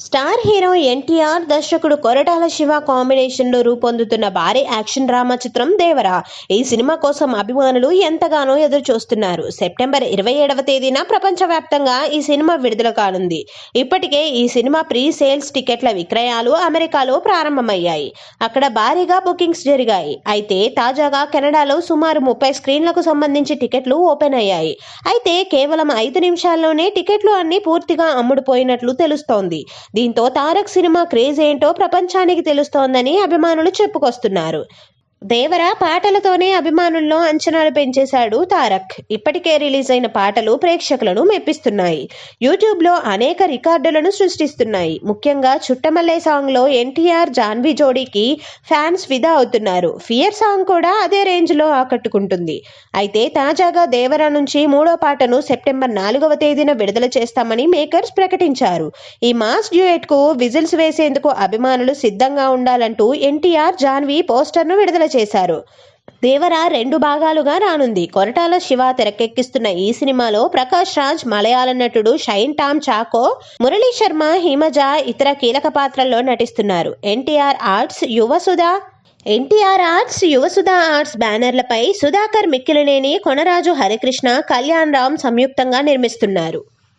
Star hero NTR దర్శకుడు కొరటాల శివ కాంబినేషన్లో రూపొందుతున్న భారీ యాక్షన్ డ్రామా చిత్రం దేవరా. ఈ సినిమా కోసం అభిమానులు ఎంతగానో ఎదురు చూస్తున్నారు సెప్టెంబర్ ఇరవై ఏడవ తేదీన ప్రపంచవ్యాప్తంగా ఈ సినిమా విడుదల కానుంది. ఇప్పటికే ఈ సినిమా ప్రీ సేల్స్ టికెట్ల విక్రయాలు అమెరికాలో ప్రారంభమయ్యాయి. అక్కడ భారీగా బుకింగ్స్ జరిగాయి. అయితే తాజాగా కెనడాలో సుమారు ముప్పై స్క్రీన్లకు సంబంధించి టికెట్లు ఓపెన్ అయ్యాయి. అయితే కేవలం ఐదు నిమిషాల్లోనే టికెట్లు అన్ని పూర్తిగా అమ్ముడుపోయినట్లు తెలుస్తోంది. దీంతో తారక్ సినిమా క్రేజ్ ఏంటో ప్రపంచానికి తెలుస్తోందని అభిమానులు చెప్పుకొస్తున్నారు. దేవర పాటలతోనే అభిమానుల్లో అంచనాలు పెంచేశాడు తారక్. ఇప్పటికే రిలీజ్ అయిన పాటలు ప్రేక్షకులను మెప్పిస్తున్నాయి. యూట్యూబ్లో అనేక రికార్డులను సృష్టిస్తున్నాయి. ముఖ్యంగా చుట్టమల్లై సాంగ్లో ఎన్టీఆర్ జాన్వి జోడీకి ఫ్యాన్స్ ఫిదా అవుతున్నారు. ఫియర్ సాంగ్ కూడా అదే రేంజ్లో ఆకట్టుకుంటుంది. అయితే తాజాగా దేవర నుంచి మూడో పాటను సెప్టెంబర్ నాలుగవ తేదీన విడుదల చేస్తామని మేకర్స్ ప్రకటించారు. ఈ మాస్ డ్యూయెట్కు విజిల్స్ వేసేందుకు అభిమానులు సిద్ధంగా ఉండాలంటూ ఎన్టీఆర్ జాన్వి పోస్టర్ను విడుదల చేశారు. దేవర రెండు భాగాలుగా రానుంది. కొరటాల శివ తెరకెక్కిస్తున్న ఈ సినిమాలో ప్రకాష్ రాజ్ మలయాళ నటుడు షైన్ టామ్ చాకో మురళీ శర్మ హిమజ ఇతర కీలక పాత్రల్లో నటిస్తున్నారు. NTR arts Yuvasudha NTR arts Yuvasudha arts బ్యానర్లపై Sudhakar Mikkilineni Konaraju Harikrishna Kalyan Ram సంయుక్తంగా నిర్మిస్తున్నారు.